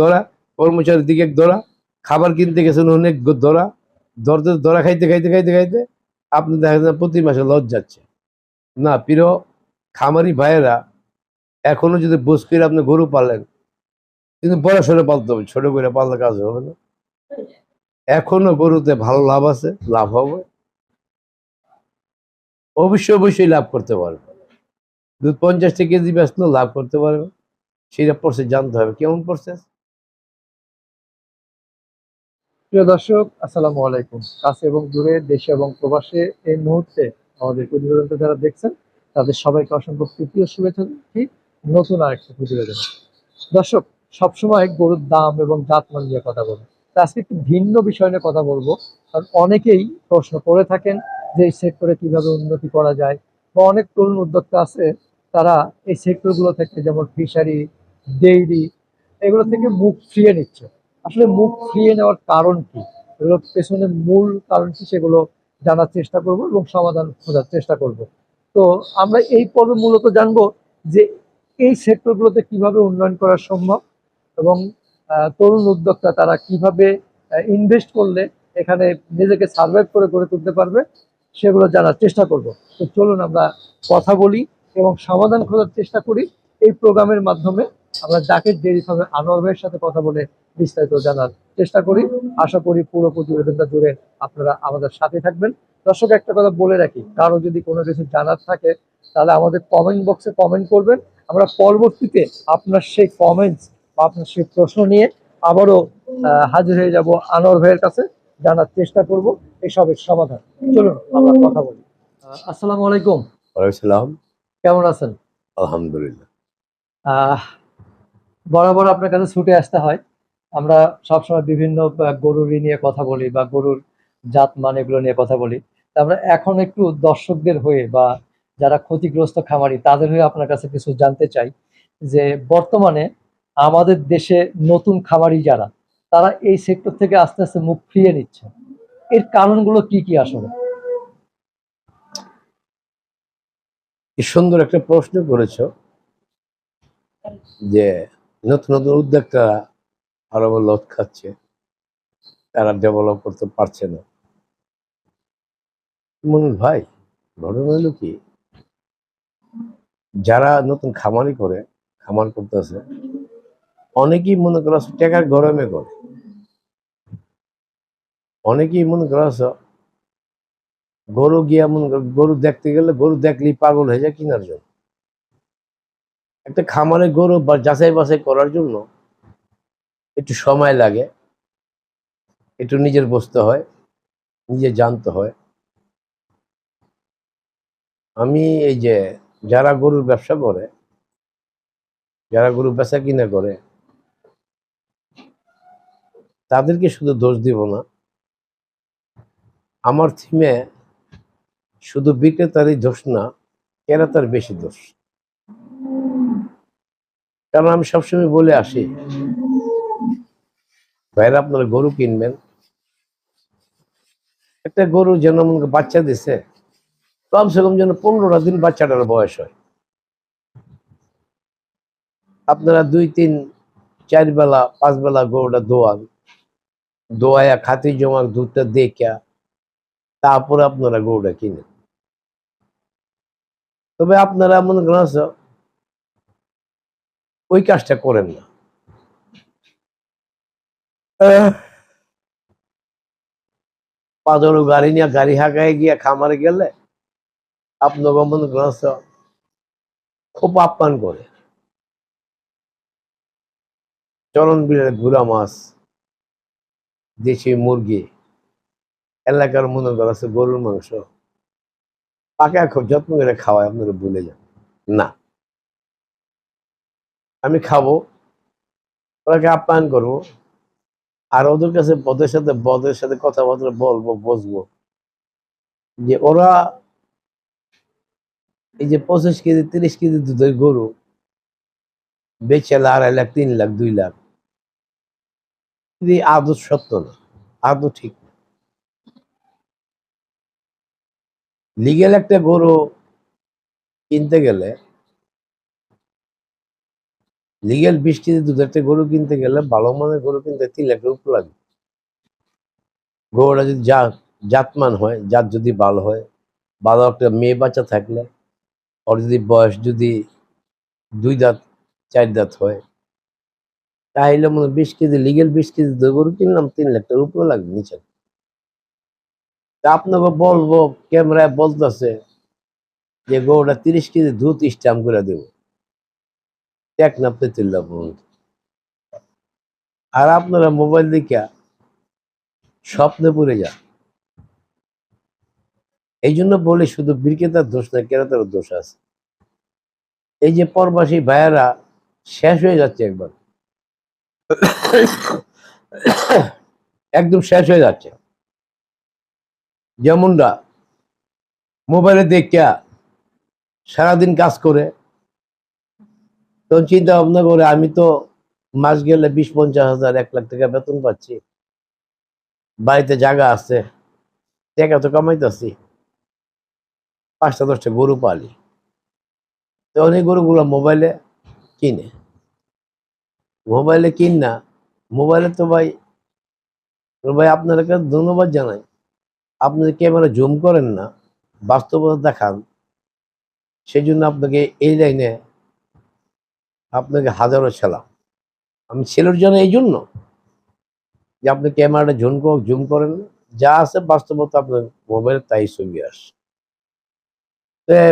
ধরা, কর্মচারীর দিকে এক ধরা, খাবার কিনতে গেছেন অনেক ধরা, ধরতে ধরা খাইতে খাইতে খাইতে খাইতে আপনি দেখা যায় প্রতি মাসে লজ যাচ্ছে। না, প্রিয় খামারি ভাইয়েরা, এখনও যদি বুঝ করে আপনি গরু পালেন, কিন্তু বড় সরে পালতে হবে, ছোট করে পাললে কাজ হবে না। এখনও গরুতে ভালো লাভ আছে, লাভ হবে। অবশ্যই অবশ্যই লাভ করতে পারবে। দুধ পঞ্চাশ টাকা কেজি বেচলেও লাভ করতে পারবে। সেটা প্রসেস জানতে হবে, কেমন প্রসেস প্রিয় দর্শক, আসসালামু আলাইকুম। কাছে এবং দূরে, দেশে এবং প্রবাসে এই মুহূর্তে আমাদের প্রতিবেদনটা যারা দেখছেন, তাদের সবাইকে অসংখ্য তৃতীয় শুভেচ্ছা জানাচ্ছি। নতুন আরেকটা প্রতিবেদন। দর্শক, সবসময় গরুর দাম এবং জাতমান নিয়ে কথা বলি। তা আজকে একটু ভিন্ন বিষয় নিয়ে কথা বলব। কারণ অনেকেই প্রশ্ন করে থাকেন যে এই সেক্টরে কীভাবে উন্নতি করা যায়, বা অনেক তরুণ উদ্যোক্তা আছে, তারা এই সেক্টরগুলো থেকে যেমন ফিশারি ডেইরি এগুলো থেকে মুখ ফিরিয়ে নিচ্ছে। আসলে মুখ ফিরিয়ে নেওয়ার কারণ কি? এগুলোর পেছনে মূল কারণ কি সেগুলো জানার চেষ্টা করব এবং সমাধান খোঁজার চেষ্টা করব। তো আমরা এই পর্বে মূলত জানব যে এই সেক্টরগুলোতে কীভাবে উন্নয়ন করা সম্ভব এবং তরুণ উদ্যোক্তা তারা কীভাবে ইনভেস্ট করলে এখানে নিজেকে সার্ভাইভ করে গড়ে তুলতে পারবে সেগুলো জানার চেষ্টা করব। তো চলুন আমরা কথা বলি এবং সমাধান খোঁজার চেষ্টা করি এই প্রোগ্রামের মাধ্যমে। আমরা জাকের ডেরি ফার্মে আনোয়ার ভাইয়ের সাথে কথা বলে বিস্তারিত জানার চেষ্টা করি। আশা করি পুরো প্রতিবেদনটা জুড়ে আপনারা আমাদের সাথে থাকবেন। দর্শক একটা কথা বলে রাখি কারও যদি কোনো কিছু জানার থাকে তাহলে আমাদের কমেন্ট বক্সে কমেন্ট করবেন। আমরা পরবর্তীতে আপনার সেই কমেন্টস বা আপনার সেই প্রশ্ন নিয়ে আবারও হাজির হয়ে যাব আনোয়ার ভাইয়ের কাছে। জানার চেষ্টা করব এসবের সমাধান। চলুন আমরা কথা বলি। আসসালামু আলাইকুম। ওয়ালাইকুম কেমন আছেন? আলহামদুলিল্লাহ। আহ বরাবর আপনার কাছে ছুটে আসতে হয়। আমরা সবসময় বিভিন্ন আহ, গরুর নিয়ে কথা বলি বা গরুর জাত মান এগুলো নিয়ে কথা বলি। আমরা এখন একটু দর্শকদের হয়ে বা যারা ক্ষতিগ্রস্ত খামারি তাদের হয়ে আপনার কাছে কিছু জানতে চাই যে বর্তমানে আমাদের দেশে নতুন খামারি যারা তারা এই সেক্টর থেকে আস্তে আস্তে মুখ ফিরিয়ে নিচ্ছে। এর কারণগুলো কি কি আসলে? সুন্দর একটা প্রশ্ন করেছ যে নতুন নতুন উদ্যোক্তারা আরও লট খাচ্ছে। তারা ডেভেলপ করতে পারছে না। মনুল ভাই, ঘটনা হলো কি? যারা নতুন খামারি করে, খামার করতেছে, অনেকেই মনে করা টাকার গরমে করে। অনেকেই মনে করা গরু গিয়া মনে গরু দেখতে গেলে গরু দেখলেই পাগল হয়ে যায় কেনার জন্য। একটা খামারে গরু বা যাচাই বাছাই করার জন্য একটু সময় লাগে, একটু নিজের বসতে হয়, নিজে জানতে হয়। আমি এই যে যারা গরুর ব্যবসা করে, যারা গরু বেচা কিনা করে, তাদেরকে শুধু দোষ দিব না। আমার থিমে শুধু বিক্রেতারই দোষ না, ক্রেতার বেশি দোষ। কারণ আমি সবসময় বলে আসি, ভাইরা, আপনারা গরু কিনবেন। একটা গরু যেন বাচ্চা দিছে, কমসে কম যেন পনেরোটা দিন বাচ্চাটার বয়স হয়। আপনারা দুই, তিন, চার বেলা, পাঁচ বেলা গরুটা দোয়ান দোয়ায়া খাতি জমা দুধটা দেখা তারপরে আপনারা গরুটা কিনেন। তবে আপনারা মনে করেন ওই কাজটা করেন না। আহ, গাড়ি নিয়ে গাড়ি হাঁকায় গিয়ে খামারে গেলে করেন আছে, খুব আপ্যায়ন করে। চলন বিলের গুড়া মাছ দেশি মুরগি এলাকার মনে করা গরুর মাংস পাকে খুব যত্ন করে খাওয়ায় আপনারা ভুলে যান। না। আমি খাব। ওরাকে আপ্যায়ন করব। আর ওদের কাছে বদের সাথে বদের সাথে কথাবার্তা বলব বসবো যে ওরা এই যে পঁচিশ কেজি, তিরিশ কেজি দুধের গরু বেচেলা আড়াই লাখ, তিন লাখ, দুই লাখ। আদৌ সত্য না, আদৌ ঠিক না। লিগেল একটা গরু কিনতে গেলে লিগেল বিশ কেজি দুধের একটা গরু কিনতে গেলে ভালো মানের গরু কিনতে তিন লাখের উপর লাগবে গরুটা যদি জাত, জাতমান হয়, জাত যদি ভালো হয়, ভালো একটা মেয়ে বাচ্চা থাকলে, ওর যদি বয়স যদি দুই দাঁত, চার দাঁত হয় তাহলে মনে বিশ কেজি লিগেল বিশ কেজি দুধের গরু কিনলাম, তিন লাখ টাকার উপরে লাগবে নিচে। তা আপনাকে বলব, ক্যামেরায় বলতেছে যে গরুটা তিরিশ কেজি দুধ স্ট্যাম্প করে দেবো। এক নাপতে তুললাম পর্যন্ত আর আপনারা মোবাইল দেখে স্বপ্নে পড়ে যান। এই জন্য বলি, শুধু বিক্রেতার দোষ না ক্রেতার দোষ আছে। এই যে পরবাসী ভাইয়ারা, শেষ হয়ে যাচ্ছে একবার। একদম শেষ হয়ে যাচ্ছে। যেমনটা মোবাইলে দেখিয়া সারাদিন কাজ করে তখন চিন্তা ভাবনা করে আমি তো মাস গেলে বিশ পঞ্চাশ হাজার, এক লাখ টাকা বেতন পাচ্ছি। বাড়িতে জায়গা আছে, টাকা তো কামাইতেছি। পাঁচটা দশটা গরু পালি। তো এই গরুগুলো মোবাইলে কিনে। মোবাইলে কিন না, মোবাইলে তো ভাই ভাই আপনাদেরকে ধন্যবাদ জানাই। আপনি ক্যামেরা জুম করেন না, বাস্তবতা দেখান। সেই জন্য আপনাকে এই লাইনে আপনাকে হাজারো ছেলাম আমি ছেলের জন্য এই জন্য যে আপনি ক্যামেরাটা জুম জুম করেন যা আছে বাস্তবতা আপনার মোবাইলে তাই ছবি আসে।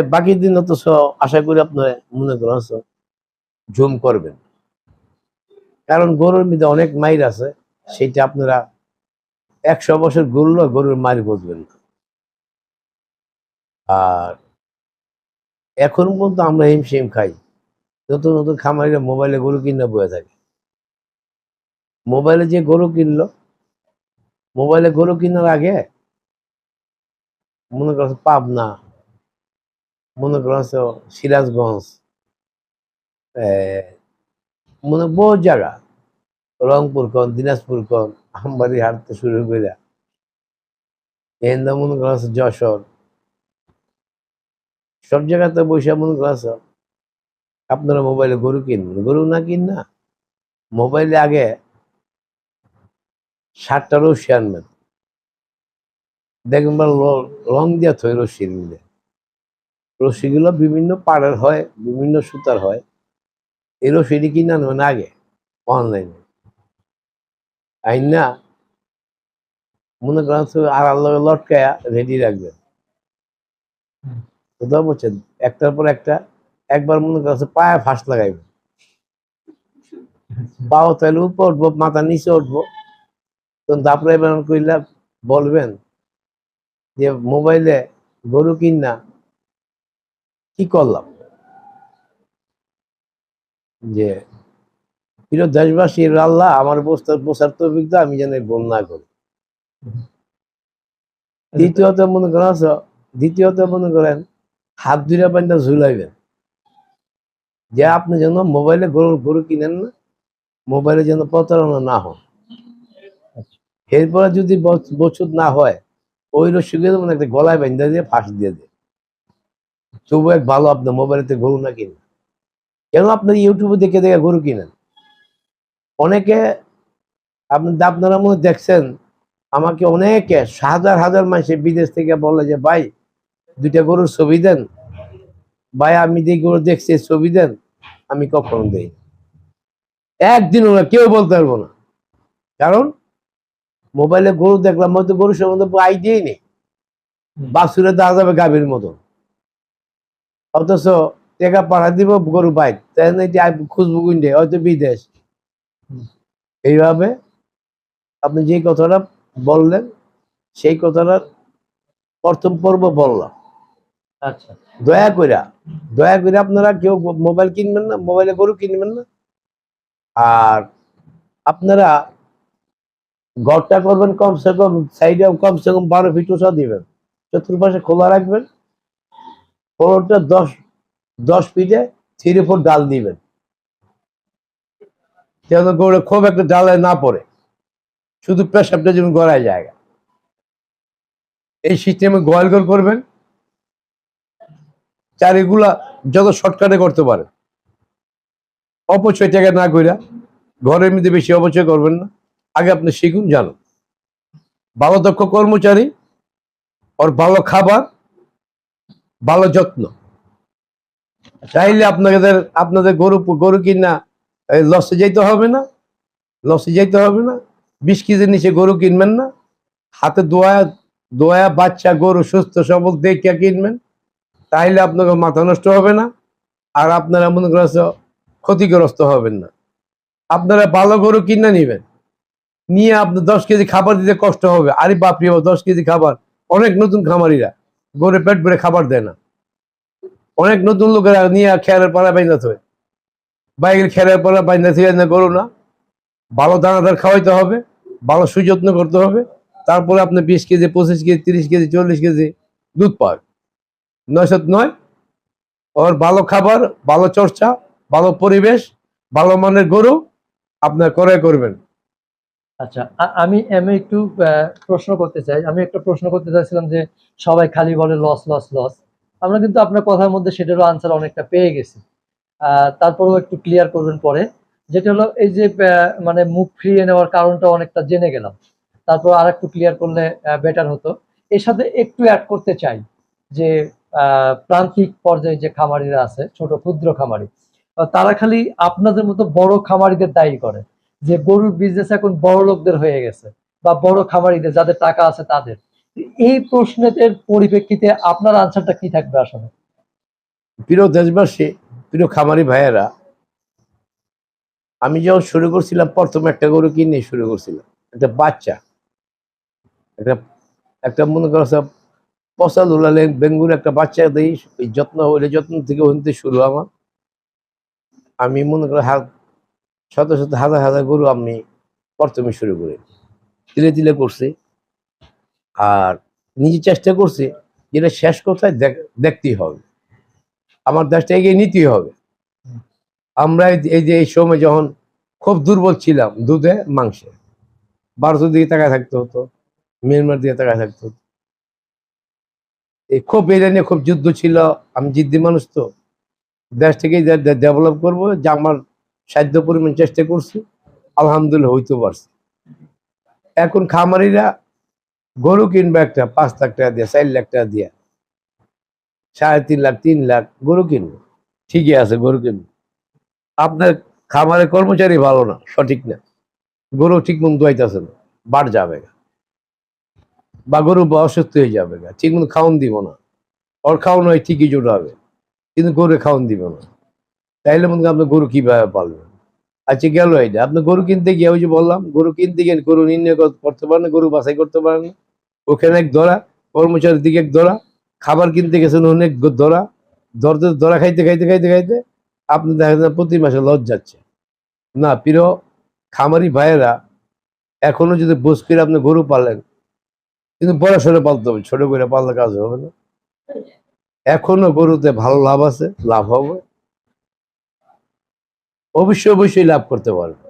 বাকি দিন তো স- আশা করি আপনার মনে করেন জুম করবেন। কারণ গরুর মধ্যে অনেক মাইর আছে, সেটা আপনারা একশো বছর গরুল গরুর মাইর বুঝবেন না। আর এখন পর্যন্ত আমরা হিম সিম খাই। নতুন নতুন খামারিরা মোবাইলে গরু কিনে বয়ে থাকে। মোবাইলে যে গরু কিনলো, মোবাইলে গরু কেনার আগে মনে করছে পাবনা, মনে করছে সিরাজগঞ্জ মনে বহু জায়গা, রংপুর কন, দিনাজপুর কন, আমবাড়ি হাঁটতে শুরু করে এন্দা মনে করছে যশোর, সব জায়গাতে বসে মনে করছে আপনারা মোবাইলে গরু কিনবেন? গরু না কিন না মোবাইলে আগে ষাটটা রশি আনবেন। দেখবেন লং দিয়া থই রশির মিলে রশিগুলো বিভিন্ন পাড়ের হয় বিভিন্ন সুতার হয়। এই রশিটি কিনে আনবেন আগে অনলাইনে। আইন না মনে করেন আর আল্লাহ লটকায়া রেডি রাখবেন। কোথাও বলছেন একটার পর একটা একবার মনে করছে পায়ে ফাঁস লাগাইবে। পাও তাহলে উপর উঠবো মাথা নিচে উঠবো। তখন তারপরে এবার কইলা বলবেন যে মোবাইলে গরু কিন না কি করলাম? যে প্রিয় দেশবাসী আল্লাহ আমার বস্তার বসার তো অভিজ্ঞতা আমি যেন না করি। দ্বিতীয়ত মনে করেন দ্বিতীয়ত মনে করেন হাত দুইটা পানিটা ঝুলাইবেন। যে আপনি যেন মোবাইলে গরু গরু কিনেন না, মোবাইলে যেন প্রতারণা না হন। এরপরে যদি বছ- বছর না হয়, ওই রসিকে মানে একটা গলায় বেঁধে দিয়ে ফাঁস দিয়ে দেয়। তবু এক ভালো আপনার মোবাইলেতে গরু না কিনেন। কেন আপনার ইউটিউবে দেখে দেখে গরু কিনেন? অনেকে আপনি আপনারা মনে দেখছেন, আমাকে অনেকে হাজার হাজার মানুষ বিদেশ থেকে বলে যে, ভাই, দুইটা গরুর ছবি দেন। ভাই, আমি যে গরু দেখছি, ছবি দেন। আমি কখনো দেই? না। একদিন ওরা কেউ বলতে পারব না। কারণ মোবাইলে গরু দেখলাম হয়তো গরু সম্বন্ধে আইডিয়াই নেই। বাসুরে দেওয়া যাবে গাভীর মতো। অথচ টেকা পাঠা দিব গরু বাইক তাই না এটি খুঁজবো কিনতে হয়তো বিদেশ। এইভাবে আপনি যে কথাটা বললেন সেই কথাটার প্রথম পর্ব বললাম। আচ্ছা। দয়া করে দয়া করে আপনারা কেউ মোবাইল কিনবেন না, মোবাইলে গরু কিনবেন না। আর আপনারা ঘরটা করবেন, কমসে কম সাইডে কমসে কম বারো ফিট উঁচা দিবেন। চতুর্পাশে খোলা রাখবেন। ফ্লোরটা দশ দশ ফিটে থ্রি ফোর ডাল দিবেন। যেন গরু খুব একটা ডালে না পড়ে। শুধু পেশাবটা যেন গড়ায় জায়গা এই সিস্টেমে গোয়াল গোল করবেন। চারিগুলা যত শর্টকাটে করতে পারে। অপচয় টাকা না কইরা ঘরের মধ্যে বেশি অপচয় করবেন না। আগে আপনি শিখুন, জানুন। ভালো দক্ষ কর্মচারী, ওর ভালো খাবার, ভালো যত্ন। চাইলে আপনাদের আপনাদের গরু গরু কিনা লসে যাইতে হবে না লসে যাইতে হবে না। বিশ কেজির নিচে গরু কিনবেন না। হাতে দোয়া দোয়া বাচ্চা, গরু, সুস্থ, সবল, দেখে কিনবেন। তাইলে আপনাকে মাথা নষ্ট হবে না আর আপনারা মনে করছে ক্ষতিগ্রস্ত হবেন না। আপনারা ভালো গরু কিনে নিবেন। নিয়ে আপনার দশ কেজি খাবার দিতে কষ্ট হবে। আরে বাপরি বাবা, দশ কেজি খাবার। অনেক নতুন খামারিরা গরু পেট ভরে খাবার দেয় না। অনেক নতুন লোকেরা নিয়ে খেয়ালের পাড়া বাইন্দা থাকে বাইকের খেয়ালের পাড়া বাইন্দা থেকে না গরু না। ভালো দানাদার খাওয়াইতে হবে ভালো সুযত্ন করতে হবে। তারপরে আপনি বিশ কেজি পঁচিশ কেজি তিরিশ কেজি চল্লিশ কেজি দুধ পাবেন নয় সাত নয়। ওর ভালো খাবার, ভালো চর্চা, ভালো পরিবেশ, ভালো মানের গরু আপনার ক্রয় করবেন। আচ্ছা আমি আমি একটু প্রশ্ন করতে চাই। আমি একটা প্রশ্ন করতে চাইছিলাম যে সবাই খালি বলে লস লস লস আমরা কিন্তু আপনার কথার মধ্যে সেটারও আনসার অনেকটা পেয়ে গেছি। তারপরেও একটু ক্লিয়ার করবেন পরে। যেটা হলো এই যে মানে মুখ ফিরিয়ে নেওয়ার কারণটা অনেকটা জেনে গেলাম। তারপর আর একটু ক্লিয়ার করলে বেটার হতো। এর সাথে একটু অ্যাড করতে চাই যে প্রান্তিক পর্যায়ে যে খামারিরা আছে, ছোট ক্ষুদ্র খামারি তারা খালি আপনাদের মতো বড় খামারিদের দায়ী করে যে গরুর বিজনেস এখন বড় লোকদের হয়ে গেছে বা বড় খামারিদের, যাদের টাকা আছে তাদের। এই প্রশ্নের পরিপ্রেক্ষিতে আপনার আনসারটা কি থাকবে আসলে? প্রিয় দেশবাসী, প্রিয় খামারি ভাইয়েরা, আমি যখন শুরু করছিলাম, প্রথমে একটা গরু কিনে শুরু করছিলাম। একটা বাচ্চা, একটা একটা মনে করো সব পচা দুলালে বেঙ্গুর একটা বাচ্চা দিই ওই যত্ন হইলে যত্ন থেকে হইতে শুরু আমার। আমি মনে করো হাত শত শত হাজার হাজার গরু আমি প্রথমে শুরু করি। তিলে তিলে করছি। আর নিজে চেষ্টা করছি, যেটা শেষ কোথায় দেখতেই হবে। আমার দেশটা এগিয়ে নিতেই হবে। আমরা এই যে- এই সময় যখন খুব দুর্বল ছিলাম দুধে, মাংসে ভারতের দিকে তাকায় থাকতে হতো, মিয়ানমার দিকে তাকায় থাকতে হতো। এই খুব এটা নিয়ে খুব যুদ্ধ ছিল। আমি জিদ্দি মানুষ তো। দেশটাকে ডেভেলপ করব, যা আমার সাধ্য পরিমাণ চেষ্টা করছি, আলহামদুলিল্লাহ হইতে পারছি। এখন খামারিরা গরু কিনবে একটা, পাঁচ লাখ টাকা দিয়ে, চার লাখ টাকা দিয়ে। সাড়ে তিন লাখ তিন লাখ গরু কিনবো। ঠিকই আছে, গরু কিনবো। আপনার খামারের কর্মচারী ভালো না, সঠিক না। গরু ঠিক মতো দোয়াইতেছে না, বাড় যাবে। গা। বা গরু অসুস্থ হয়ে যাবে গা। ঠিক মতো খাওয়ান দিব না। ওর খাওয়ানো হয় ঠিকই জোট হবে কিন্তু গরু খাওয়ান দিব না। তাইলে মনে করেন আপনি গরু কীভাবে পালবেন? আচ্ছা গেল এটা আপনি গরু কিনতে গিয়ে ওই যে বললাম, গরু কিনতে গিয়ে গরু নির্ণয় করতে পারেন না, গরু বাছাই করতে পারেন না। ওখানে এক ধরা কর্মচারীর দিকে এক ধরা খাবার কিনতে গেছেন অনেক ধরা ধরতে ধরা খাইতে খাইতে খাইতে খাইতে আপনি দেখা যায় প্রতি মাসে লস যাচ্ছে। না, প্রিয়, খামারি ভাইয়েরা, এখনও যদি করে আপনি গরু পালেন কিন্তু বড় সরে পালতে হবে, ছোট করে পাললে কাজ হবে না। এখনও গরুতে ভালো লাভ আছে, লাভ হবে। অবশ্যই অবশ্যই লাভ করতে পারবে।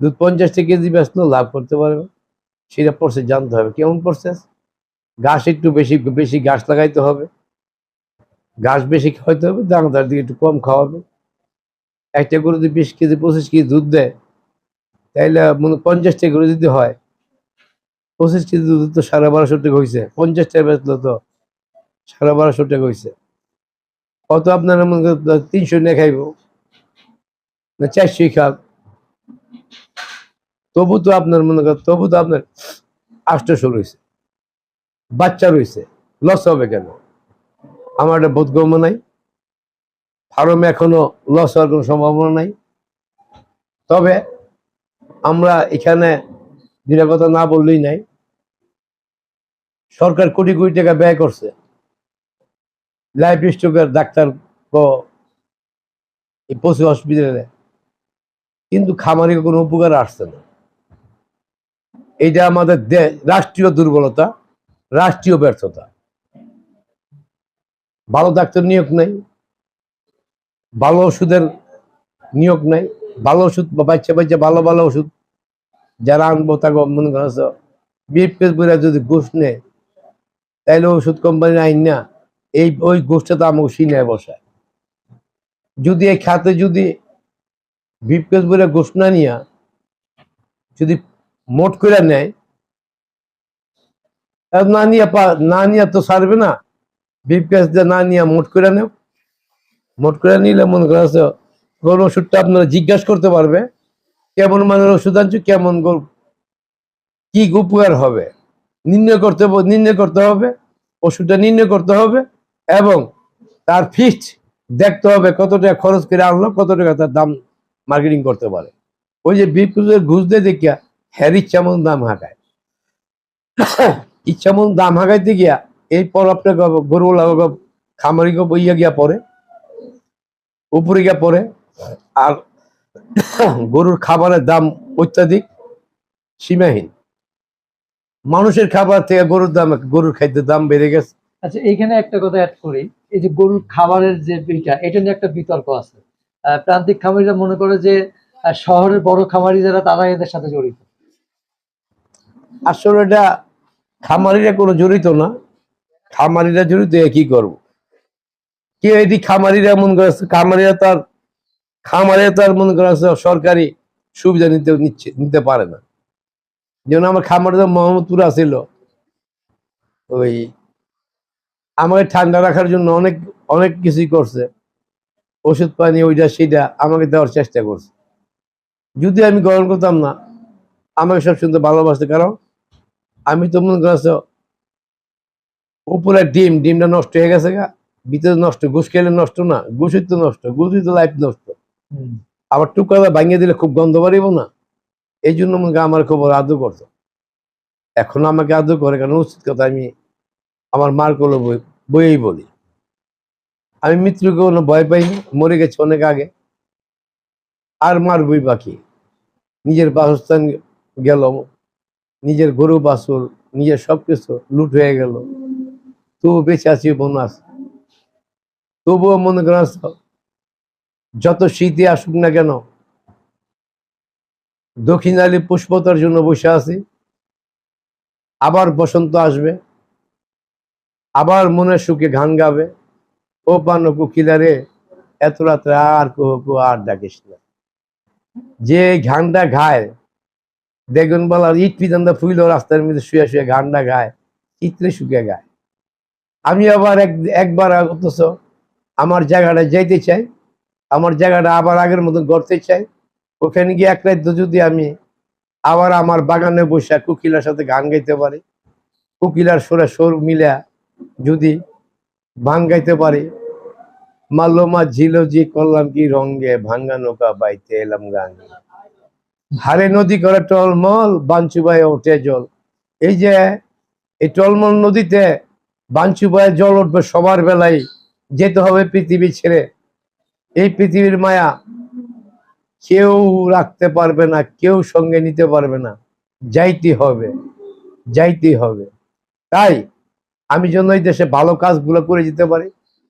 দুধ পঞ্চাশটা কেজি বেচলো, লাভ করতে পারবে। সেটা প্রসেস জানতে হবে, কেমন প্রসেস ঘাস একটু বেশি বেশি ঘাস লাগাইতে হবে। ঘাস বেশি খাওয়াইতে হবে, দানাদার দিকে একটু কম খাওয়াবে। একটা গরু যদি বিশ কেজি, পঁচিশ কেজি দুধ দেয়, তাইলে মনে পঞ্চাশটা গরু যদি হয় পঁচিশ কেজি দুধ তো সাড়ে বারোশো টাকা হয়েছে পঞ্চাশটা বেচলো তো সাড়ে বারোশো টাকা হয়েছে কত আপনার মনে তিনশো নিয়ে খাইব? না চারশোই খাক। তবু তো আপনার মনে করেন, তবু তো আপনার আষ্টশো রয়েছে বাচ্চা রয়েছে লস হবে কেন? আমার একটা বোধগম্য নাই। ফার্মে এখনও লস হওয়ার কোনো সম্ভাবনা নাই। তবে আমরা এখানে দুটা কথা না বললেই নাই। সরকার কোটি কোটি টাকা ব্যয় করছে। লাইফ স্টকের ডাক্তার পশু হসপিটালে কিন্তু খামারে কোনো উপকার আসছে না। এটা আমাদের রাষ্ট্রীয় দুর্বলতা, রাষ্ট্রীয় ব্যর্থতা। ভালো ডাক্তার নিয়োগ নাই। ভালো ওষুধের নিয়োগ নাই। ভালো ওষুধ বাচ্চা বাচ্চা ভালো ভালো ওষুধ যারা আনব তাকে মনে করছে বিএফ করে যদি ঘুষ নেয় তাইলে ওষুধ কোম্পানির আইন না, এই, ওই গোষ্ঠটা আমাকে সিনায় বসায়। যদি এই খাতে যদি বিপকেস বলে ঘোষণা নিয়া, যদি মোট করে নেয় না নিয়ে না নিয়ে তো সারবে না। বিপকেস না নিয়ে মোট করে নেও, মোট করে নিলে মনে করা কোন ওষুধটা আপনারা জিজ্ঞাসা করতে পারবে। কেমন মানের ওষুধ আনছো, কেমন কি উপকার হবে? নির্ণয় করতে নির্ণয় করতে হবে, ওষুধটা নির্ণয় করতে হবে এবং তার ফিক্সড দেখতে হবে কত টাকা খরচ করে আনলো, কত টাকা তার দাম মার্কেটিং করতে পারে। ওই যে বিপুলের ঘুষ দিয়ে দেখিয়া হ্যার ইচ্ছা মতন দাম হাঁকায়। ইচ্ছা মতন দাম হাঁকাইতে গিয়া এই পলাপটা গরু খামারি বইয়া গিয়া পরে উপরে গিয়া পরে আর গরুর খাবারের দাম অত্যাধিক সীমাহীন। মানুষের খাবার থেকে গরুর দাম গরুর খাদ্যের দাম বেড়ে গেছে। আচ্ছা এইখানে একটা কথা অ্যাড করি। এই যে গরুর খাবারের যে বিটা এটা নিয়ে একটা বিতর্ক আছে। প্রান্তিক খামারিরা মনে করে যে শহরের বড় খামারি যারা তারা এদের সাথে জড়িত। আসলে এটা খামারিরা কোনো জড়িত না। খামারিরা জড়িত কি করব? কে এটি খামারিরা মন করে খামারিরা তার খামারিরা তার মনে করেছে সরকারি সুবিধা নিতে নিচ্ছে, নিতে পারে না। যেমন আমার খামারিরা মোহাম্মদপুর আসিল ওই আমাকে ঠান্ডা রাখার জন্য অনেক অনেক কিছুই করছে। ওষুধ পানি, ওইটা সেটা আমাকে দেওয়ার চেষ্টা করছে। যদি আমি গ্রহণ করতাম না, আমাকে সব শুনতে ভালোবাসতে, কারণ আমি তো মনে করছ উপরে ডিম, ডিমটা নষ্ট হয়ে গেছে গা। ভিতরে নষ্ট, ঘুষ খেলে নষ্ট না ঘুষই তো নষ্ট ঘুষই তো লাইফ নষ্ট। আবার টুকরা ভাঙিয়ে দিলে খুব গন্ধ বাড়িব না। এই জন্য মনে আমার খবর আদৌ করতো। এখন আমাকে আদৌ করে কেন? উচিত কথা আমি আমার মার বই, বইয়েই বলি। আমি মৃত্যুকে কোনো ভয় পাইনি, মরে গেছে অনেক আগে। আর মার বই বাকি। নিজের বাসস্থান গেল, নিজের গরু বাছুর, নিজের সব কিছু লুট হয়ে গেল। তবু বেঁচে আছি বোন বোনাস তবুও মনে করেন যত শীতে আসুক না কেন, দক্ষিণ আলী পুষ্পতার জন্য বসে আছি। আবার বসন্ত আসবে, আবার মনের সুখে গান গাবে। ও পানো কুকিলারে এত রাত্রে আর কুহু কুহু আর ডাকিস না। যে ঘানটা ঘায় বেগুন বলার ইট পিতান্দা ফুইল, রাস্তার মধ্যে শুয়ে শুয়ে ঘানটা গায় চিত্রে শুকে গায় আমি আবার এক, একবার অথচ আমার জায়গাটা যাইতে চাই। আমার জায়গাটা আবার আগের মতন গড়তে চাই। ওখানে গিয়ে এক রাত যদি আমি আবার আমার বাগানে বসে কুকিলার সাথে গান গাইতে পারি, কুকিলার সুরে সুর মিলা যদি ভাং গাইতে পারি মাল্লমা ঝিলো জি করলাম কি রঙ্গে ভাঙ্গা নৌকা বাইতে এলাম গান। হারে নদী করে টলমল বাঞ্চুবাই ওঠে জল। এই যে এই টলমল নদীতে বাঞ্চুবাই জল উঠবে সবার বেলায়, যেতে হবে পৃথিবী ছেড়ে। এই পৃথিবীর মায়া কেউ রাখতে পারবে না, কেউ সঙ্গে নিতে পারবে না। যাইতে হবে যাইতে হবে। তাই আমি যেন এই দেশে ভালো কাজগুলো করে যেতে পারি,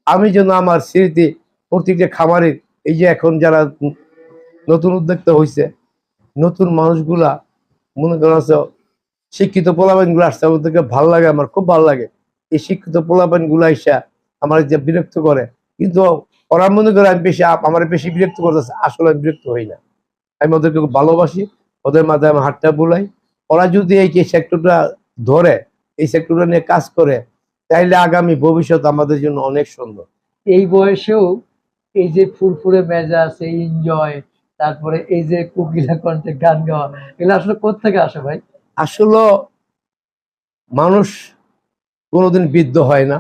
আমি যেন আমার স্মৃতি প্রত্যেকটা খামারের এই যে এখন যারা নতুন উদ্যোক্তা হয়েছে নতুন মানুষগুলা, মনে করা শিক্ষিত পোলাপাইনগুলো আসছে ওদেরকে ভালো লাগে, আমার খুব ভালো লাগে। এই শিক্ষিত পোলাপাইনগুলো আইসা আমার যে বিরক্ত করে, কিন্তু ওরা মনে করে আমি বেশি আমার বেশি বিরক্ত করতেছে। আসলে আমি বিরক্ত হই না। আমি ওদেরকে খুব ভালোবাসি ওদের মাথায় আমি হাতটা বুলাই। ওরা যদি এই যে সেক্টরটা ধরে এই সেক্টরটা নিয়ে কাজ করে তাইলে আগামী ভবিষ্যৎ আমাদের জন্য অনেক সুন্দর। এই বয়সেও এই যে ফুরফুরে মেজাজ এই এনজয় তারপরে এই যে কোকিলা কণ্ঠে গান গাওয়া এগুলো আসলে কোথেকে আসে ভাই? আসলে মানুষ কোনোদিন বৃদ্ধ হয় না।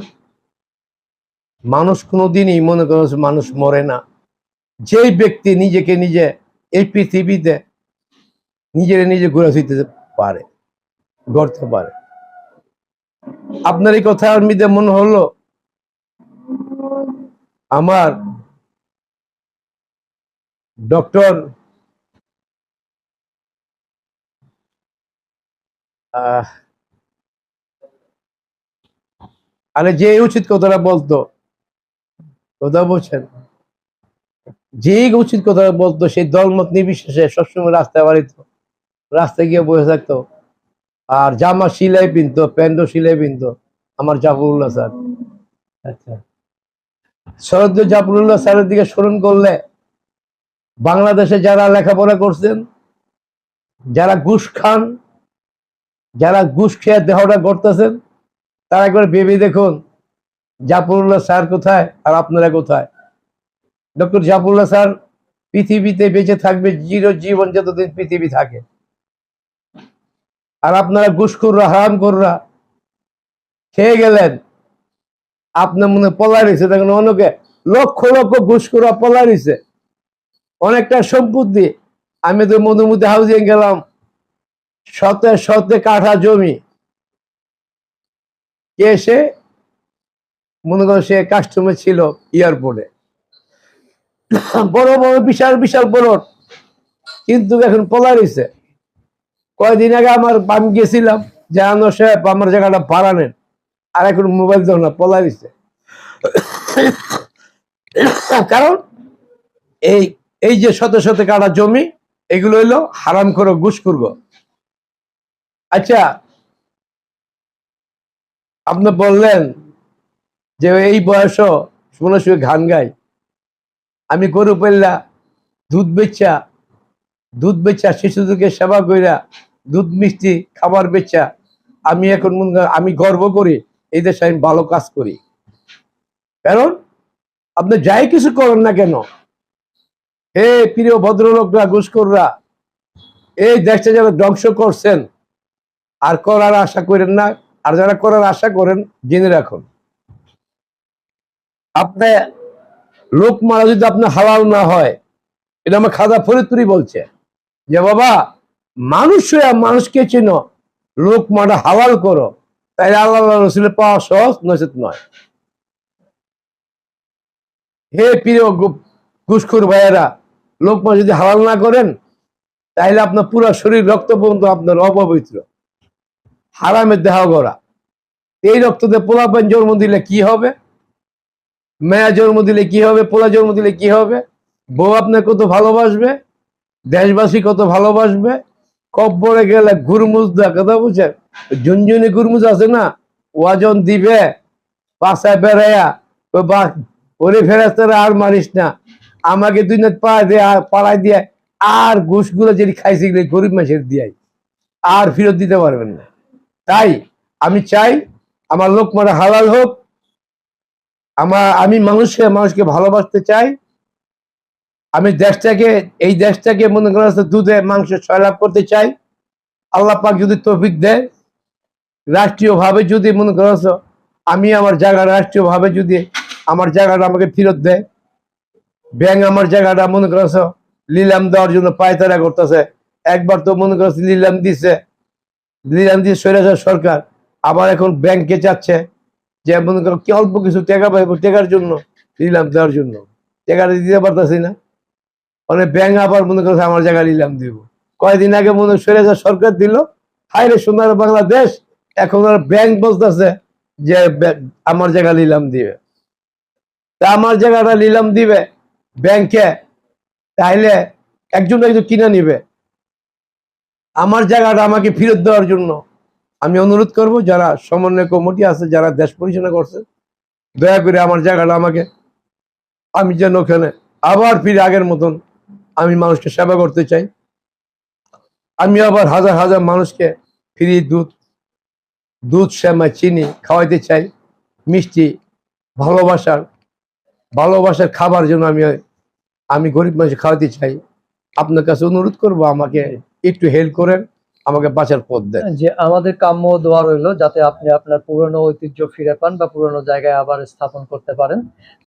মানুষ কোনোদিনই মনে করো মানুষ মরে না। যেই ব্যক্তি নিজেকে নিজে এই পৃথিবীতে নিজের নিজে ঘুরে ফিরতে পারে, গড়তে পারে। আপনার এই কথা মধ্যে মনে হলো? আমার ডক্টর আরে যে উচিত কথাটা বলতো কথা বলছেন? যে উচিত কথাটা বলতো সেই দলমত নির্বিশেষে সবসময় রাস্তায় বাড়িত। রাস্তায় গিয়ে বসে থাকতো। আর জামা সিলাই পিনতো, প্যান্টও সিলাই পিনতো, আমার জাফরুল্লাহ স্যার। আচ্ছা। শরদ জাফরুল্লাহ স্যারের দিকে স্মরণ করলে বাংলাদেশে যারা লেখাপড়া করছেন, যারা ঘুষ খান, যারা ঘুষ খেয়ে দেহটা করতেছেন তারা একবার ভেবে দেখুন জাফরুল্লাহ স্যার কোথায় আর আপনারা কোথায়? ডক্টর জাফরুল্লাহ স্যার পৃথিবীতে বেঁচে থাকবে জিরো জীবন যতদিন পৃথিবী থাকে। আর আপনারা ঘুষখোররা হারাম কররা খেয়ে গেলেন। আপনার মনে পলা রয়েছে দেখুন অনেকে, লক্ষ লক্ষ ঘুষখোরা পলা রয়েছে অনেকটা সম্পত্তি। আমি তো মধুমতি হাউজিং গেলাম, শতে শতে কাঠা জমি। কে এসে মনে করো সে কাস্টমার ছিল এয়ারপোর্টে বড় বড়, বিশাল বিশাল বড়। কিন্তু এখন পলা রয়েছে। কয়দিন আগে আমার আমি গেছিলাম যে সাহেব আমার জায়গাটা ভাড়া নেন। আর এখন মোবাইল দাও না পলা রয়েছে। কারণ এই এই যে শত শত কাটা জমি, এগুলো হইল হারাম করো ঘুষ করব। আচ্ছা আপনি বললেন যে এই বয়সও শুনে শুয়ে গান গাই আমি গরু পেল্লা, দুধ বেচা দুধ বেচা শিশুদেরকে সেবা কইরা দুধ মিষ্টি খাবার বেচা। আমি এখন আমি গর্ব করি, এই দেশে আমি ভালো কাজ করি। কারণ আপনি যাই কিছু করেন না কেন, হে প্রিয় ভদ্রলোকরা, ঘুষখোররা, এই দেশটা যারা ধ্বংস করছেন, আর করার আশা করেন না, আর যারা করার আশা করেন, জেনে রাখুন। আপনি লোক মারা যদি আপনার হালাল না হয়, এটা আমার খাদা ফরিদপুরি বলছে। যে বাবা, মানুষ মানুষকে চেনো, লোক মারা হালাল করো তাই আল্লাহ রসুলের পাওয়া সহজ নচেত নয়। হে প্রিয় ঘুষখোর ভাইয়েরা, লোক মা যদি হালাল না করেন তাহলে আপনার পুরো শরীর রক্ত পর্যন্ত আপনার অপবিত্র। হারামের দেহ গড়া। এই রক্ততে পোলাপেন জন্ম দিলে কি হবে? মেয়া জন্ম দিলে কি হবে, পোলা জন্ম দিলে কি হবে? বউ আপনার কত ভালোবাসবে? দেশবাসী কত ভালোবাসবে? কব্বরে গেলে গুরমুজ দা কথা বুঝছেন? ঝুনঝুনি গুরমুজ আছে না? ওয়াজন দিবে পাশায় বেড়াইয়া ওরে ফেরাস্তারা আর মারিস না। আমাকে দুই নাত পা দিয়ে আর পাড়ায় দিয়ে আর ঘুষগুলো যেটি খাইছে গরিব মাসের দিয়াই। আর ফেরত দিতে পারবেন না। তাই আমি চাই আমার লোক মানে হালাল হোক আমার, আমি মানুষকে মানুষকে ভালোবাসতে চাই। আমি দেশটাকে, এই দেশটাকে মনে করা দুধে, মাংস লাভ করতে চাই। আল্লাহ পাক যদি তৌফিক দেয়, রাষ্ট্রীয়ভাবে যদি মনে করা আমি আমার জায়গা রাষ্ট্রীয়ভাবে যদি আমার জায়গাটা আমাকে ফেরত দেয়, ব্যাংক আমার জায়গাটা মনে করছ লিলাম দেওয়ার জন্য পায়তারা করতেছে। একবার তো মনে করছে লিলাম দিছে, লিলাম দিয়ে সৈরাচার সরকার। আবার এখন ব্যাংকে যাচ্ছে। যে মনে করো কি অল্প কিছু টাকা পাইবো টাকার জন্য লিলাম দেওয়ার জন্য। টাকাটা দিতে পারতেছি না। মানে ব্যাংক আবার মনে করছে আমার জায়গা নিলাম, দিব। কয়দিন আগে মনে সৈরাচার সরকার দিল হাইরে সোনার বাংলাদেশ, এখন আর ব্যাংক বলতেছে যে আমার জায়গা লিলাম দিবে। তা আমার জায়গাটা নিলাম, দিবে ব্যাংকে তাইলে একজন একজন কিনে নিবে। আমার জায়গাটা আমাকে ফেরত দেওয়ার জন্য। আমি অনুরোধ করব, যারা সমন্বয় কমিটি আছে, যারা দেশ পরিচালনা করছে, দয়া করে আমার জায়গাটা আমাকে, আমি যেন ওখানে আবার ফিরে আগের মতন আমি মানুষকে সেবা করতে চাই। আমি আবার হাজার হাজার মানুষকে ফ্রি দুধ দুধ শ্যামা চিনি খাওয়াইতে চাই। মিষ্টি, ভালোবাসার ভালোবাসার খাবার জন্য আমি আমি গরিব মানুষ খাওয়াতে চাই। আপনার কাছে অনুরোধ করব, আমাকে একটু হেল্প করেন। আমাকে বাঁচার পথ দেন। যে আমাদের কাম্য দোয়া রইল যাতে আপনি আপনার পুরনো ঐতিহ্য ফিরে পান বা পুরনো জায়গায় আবার স্থাপন করতে পারেন।